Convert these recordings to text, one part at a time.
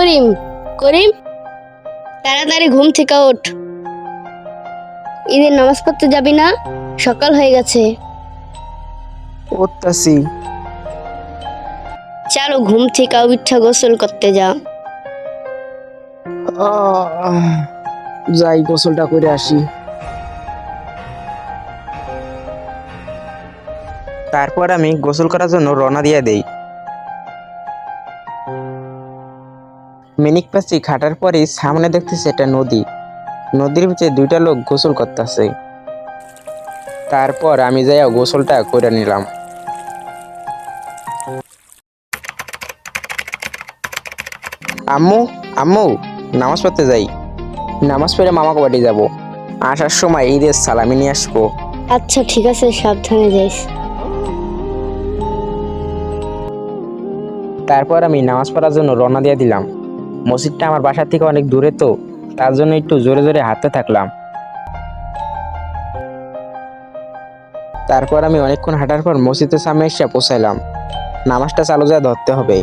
করিম করিম? তাড়াতাড়ি ঘুম থেকে ওঠ। ঈদের নামাজ পড়তে যাবি না? সকাল হয়ে গেছে। উঠতাছি চলো ঘুম থেকে উঠা গোসল করতে যা। আহ, যাই গোসলটা করে আসি। তারপর আমি গোসল করার জন্য রওনা দিয়ে দেই। মিনিক পাশি খাটার পরে সামনে দেখতেছি একটা নদী। নদীর ভিতরে দুইটা লোক গোসল করতেছে। তারপর আমি যাই গোসলটা করে নিলাম। আম্মু আম্মু নামাজ পড়তে যাই। নামাজ পড়ে মামাকে বাড়ি যাব। আসার সময় ঈদের সালামি নিয়ে আসব। আচ্ছা ঠিক আছে সাবধানে যাইস। তারপর আমি নামাজ পড়ার জন্য রওনা দিয়ে দিলাম। মসজিদটা আমার বাসার থেকে অনেক দূরে তো তার জন্য একটু জোরে জোরে হাঁটতে থাকলাম। তারপর আমি অনেকক্ষণ হাঁটার পর মসজিদের সামনে এসে পৌঁছাইলাম। নামাজটা চালু যায় ধরতে হবে।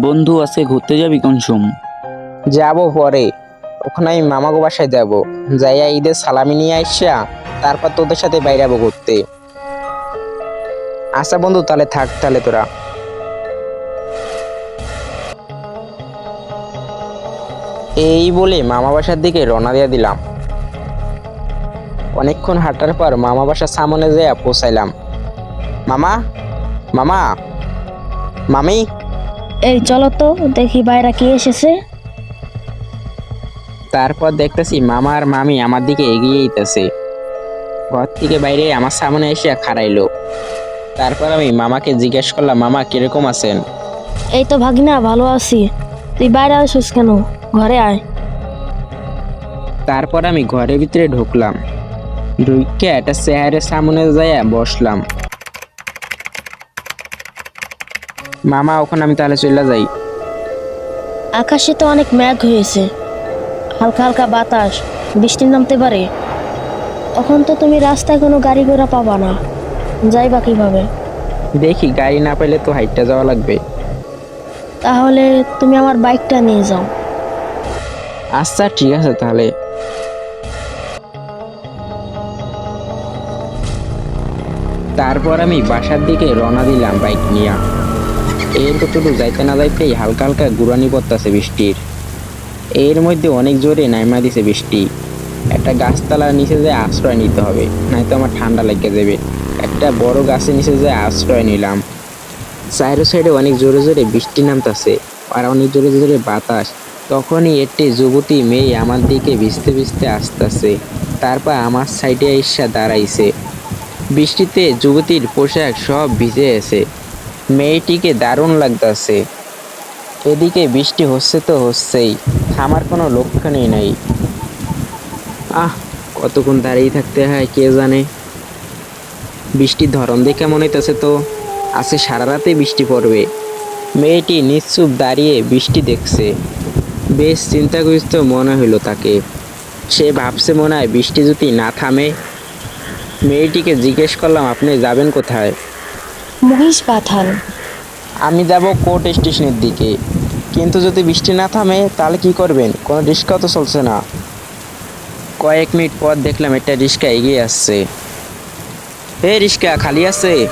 বন্ধু আজকে ঘুরতে যাবি কোন সোম? যাব পরে। ওখানে আমি মামাগো বাসায় যাব। যাইয়া ঈদের সালামি নিয়ে আইসা তারপর তোদের সাথে বাইরে যাব ঘুরতে। আচ্ছা বন্ধু তাহলে থাক তাহলে তোরা। এই বলে মামা বাসার দিকে রওনা দিয়ে দিলাম। অনেকক্ষণ হাঁটার পর মামা বাসার সামনে যেয়ে পৌঁছাইলাম। মামা মামা মামি। এই চলো তো দেখি বাইরে কি এসেছে। তারপর দেখতেছি মামা আর মামি আমার দিকে এগিয়ে যেতেছে ঘর থেকে বাইরে আমার সামনে এসে খাড়াইলো। তারপর আমি মামাকে জিজ্ঞেস করলাম মামা কীরকম আছেন? এই তো ভাগিনা ভালো আছি। তুই বাইরে আসিস কেন? ঘরে আয়। তারপর আমি ঘরের ভিতরে ঢুকলাম। ঢুকে একটা চেয়ারের সামনে যাইয়া বসলাম। মামা ওখানে আমি তাহলে চলে যাই। আকাশে তো অনেক মেঘ হয়েছে। হালকা হালকা বাতাস বৃষ্টি নামতে পারে। এখন তো তুমি রাস্তায় কোনো গাড়ি ঘোড়া পাবা না। যাইবা কীভাবে? দেখি গাড়ি না পেলে তো হাইটটা যাওয়া লাগবে। তাহলে তুমি আমার বাইকটা নিয়ে যাও। আচ্ছা ঠিক আছে তাহলে। তারপর আমি বাসার দিকে রওনা দিলাম বাইক নিয়ে। এর কতটুকু যাইতে না যাইতেই হালকা হালকা গুড়ানি পড়তেছে বৃষ্টির। এর মধ্যে অনেক জোরে নাইমা দিছে বৃষ্টি। একটা গাছতলার নিচে যে আশ্রয় নিতে হবে নয়তো আমার ঠান্ডা লেগে যাবে। একটা বড় গাছের নিচে যে আশ্রয় নিলাম। চাইরো সাইডে অনেক জোরে জোরে বৃষ্টি নামতাছে আর অনেক জোরে জোরে বাতাস। তখনই একটি যুবতী মেয়ে আমার দিকে ভিজতে ভিজতে আসতেছে। তারপর আমার সাইডে এসে দাঁড়াইছে। বৃষ্টিতে যুবতীর পোশাক সব ভিজে আছে। মেয়েটিকে দারুণ লাগতাছে। এদিকে বৃষ্টি হচ্ছে তো হচ্ছেই, থামার কোনো লক্ষণই নাই। আহ, কতক্ষণ দাঁড়িয়ে থাকতে হয় কে জানে? বৃষ্টির ধরন দেখে মনে হইতেছে তো আজকে সারা রাতে বৃষ্টি পড়বে। মেয়েটি নিশ্চুপ দাঁড়িয়ে বৃষ্টি দেখছে। বেশ চিন্তাগ্রস্ত মনে হলো তাকে। সে ভাবছে মনে হয় বৃষ্টি যদি না থামে। মেয়েটিকে জিজ্ঞেস করলাম আপনি যাবেন কোথায়? মহিষ পাথান আমি যাব কোর্ট স্টেশনের দিকে। কিন্তু যদি বৃষ্টি না থামে তাহলে কি করবেন? কোনো রিক্সাও তো চলছে না। কয়েক মিনিট পর দেখলাম একটা রিক্সা এগিয়ে আসছে। হে রিক্সা খালি আছে।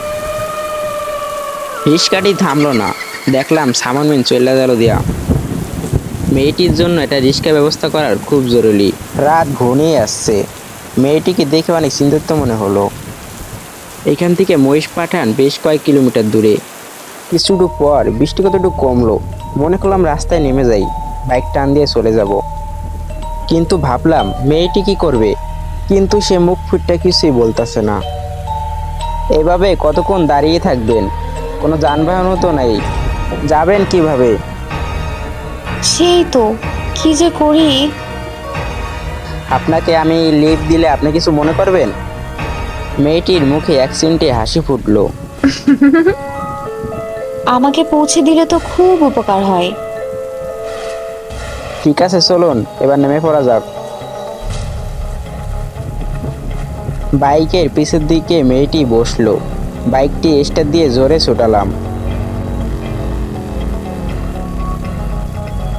রিক্সাটি থামলো না। দেখলাম সামান মিন চলে গেল দিয়া। মেয়েটির জন্য একটা রিক্সা ব্যবস্থা করার খুব জরুরি। রাত ঘনিয়ে আসছে। মেয়েটিকে দেখে অনেক চিন্তিত মনে হলো। এখান থেকে মহিষ পাঠান বেশ কয়েক কিলোমিটার দূরে। কিছুটু পর বৃষ্টি কতটুকু কমলো, মনে করলাম রাস্তায় নেমে যাই, বাইক টান দিয়ে চলে যাব। কিন্তু ভাবলাম, মেয়েটি কি করবে? কিন্তু সে মুখ ফুটটা কিছুই বলতেছে না। এভাবে কতক্ষণ দাঁড়িয়ে থাকবেন? কোনো যানবাহনও তো নাই। যাবেন কীভাবে? সেই তো কি যে করি? আপনাকে আমি লিফট দিলে আপনি কিছু মনে করবেন? মেয়েটির মুখে এক সিনটে হাসি ফুটলো। আমাকে পৌঁছে দিলে তো খুব উপকার হয়। ঠিক আছে চলুন এবার নেমে পড়া যাক। বাইকের পিছের দিকে মেয়েটি বসল। বাইকটি স্টার দিয়ে জোরে ছোটালাম।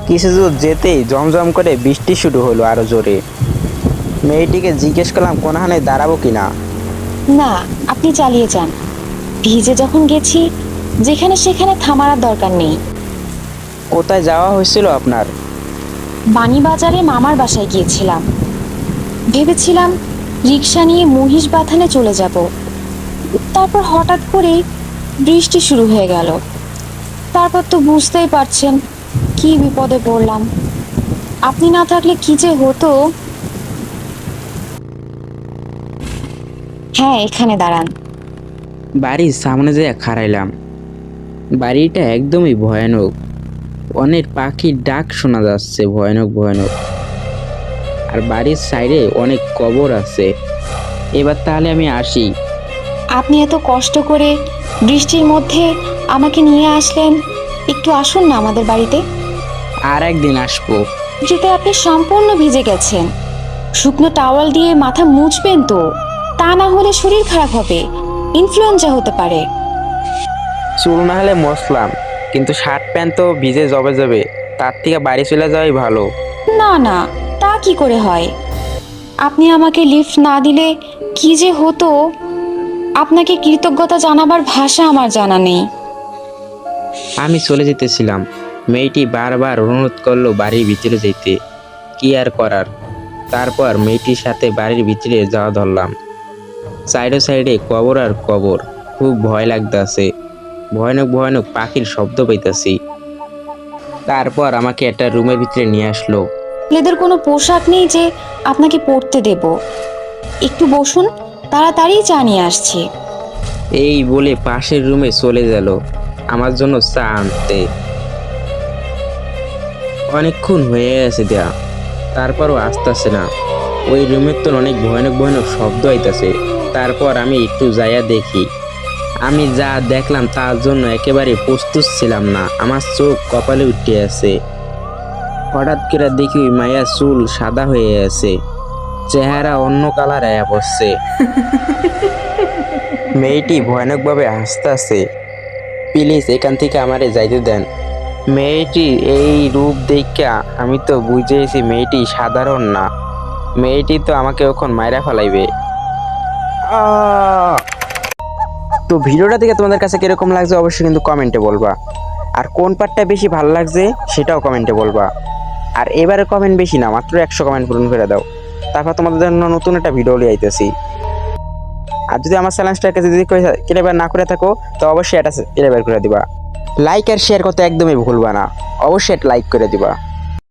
কিছু দূর যেতেই জমজম করে বৃষ্টি শুরু হলো আরও জোরে। মেয়েটিকে জিজ্ঞেস করলাম কোনখানে দাঁড়াবো কিনা না? আপনি চালিয়ে যান। ভিজে যখন গেছি যেখানে সেখানে থামার দরকার নেই। কোথায় যাওয়া হয়েছিল আপনার? বাণীবাজারে মামার বাসায় গিয়েছিলাম। ভেবেছিলাম রিক্সা নিয়ে মহিষ বাথানে চলে যাব। তারপর হঠাৎ করে বৃষ্টি শুরু হয়ে গেল। তারপর তো বুঝতেই পারছেন কি বিপদে পড়লাম। আপনি না থাকলে কি যে হতো? হ্যাঁ এখানে দাঁড়ান। বাড়ির সামনে যেয়ে খাড়াইলাম, বাড়িটা একদমই ভয়ানক। অনেক পাখির ডাক শোনা যাচ্ছে, ভয়ানক ভয়ানক। আর বাড়ির সাইডে অনেক কবর আছে। এবার তাহলে আমি আসি। আপনি এত কষ্ট করে বৃষ্টির মধ্যে আমাকে নিয়ে আসলেন একটু আসুন না আমাদের বাড়িতে। আর একদিন আসব। বৃষ্টিতে আপনি সম্পূর্ণ ভিজে গেছেন। শুকনো টাওয়াল দিয়ে মাথা মুছবেন তো তা না হলে শরীর খারাপ হবে। ইনফ্লুয়েঞ্জা হতে পারে। চুল না হলে মশলাম কিন্তু শার্ট প্যান্ট তো ভিজে জবে যাবে তার থেকে বাড়ি চলে যাওয়াই ভালো। না না কি করে হয়? আপনি আমাকে লিফট না দিলে কি যে হতো? আপনাকে কৃতজ্ঞতা জানাবার ভাষা আমার জানা নেই। আমি চলে যেতেছিলাম। মেয়েটি বারবার অনুরোধ করল বাড়ির ভিতরে যেতে। কি আর করার? তারপর মেয়েটির সাথে বাড়ির ভিতরে যাওয়া ধরলাম। সাইডে সাইডে কবর আর কবর। খুব ভয় লাগতেছে। ভয়ানক ভয়ানক পাখির শব্দ পাইতাছি। তারপর আমাকে একটা রুমের ভিতরে নিয়ে আসলো। ছেলেদের কোনো পোশাক নেই যে আপনাকে পরতে দেব। একটু বসুন, তাড়াতাড়ি চা নিয়ে আসছি। এই বলে পাশের রুমে চলে গেল। আমার জন্য চা আনতে। অনেকক্ষণ হয়ে গেছে দেয়া। তারপরও আসতেছে না। ওই রুমের তো অনেক ভয়ানক ভয়ানক শব্দ আইতাছে। তারপর আমি একটু যাইয়া দেখি। আমি যা দেখলাম তার জন্য একেবারে প্রস্তুত ছিলাম না। আমার চোখ কপালে উঠে আছে। হঠাৎ করে দেখি মায়া চুল সাদা হয়ে আছে চেহারা অন্য কালার আয়া পড়ছে। মেয়েটি ভয়ানকভাবে হাসতেছে। প্লিজ এখান থেকে আমারে যাইতে দেন। মেয়েটি এই রূপ দেখা আমি তো বুঝেছি মেয়েটি সাধারণ না। মেয়েটি তো আমাকে এখন মায়েরা ফেলাইবে! তো ভিডিওটা দেখে তোমাদের কাছে কীরকম লাগছে অবশ্যই কিন্তু কমেন্টে বলবা। আর কোন পার্টটা বেশি ভালো লাগছে সেটাও কমেন্টে বলবা। আর এবারে কমেন্ট বেশি না মাত্র একশো কমেন্ট পূরণ করে দাও তারপর তোমাদের জন্য নতুন একটা ভিডিও নিয়ে আইতেছি আর যদি আমার চ্যালেঞ্জটাকে যদি ক্লেবার না করে থাকো তো অবশ্যই এটা ক্লেবার করে দিবা লাইক আর শেয়ার করতে একদমই ভুলবা না অবশ্যই লাইক করে দিবা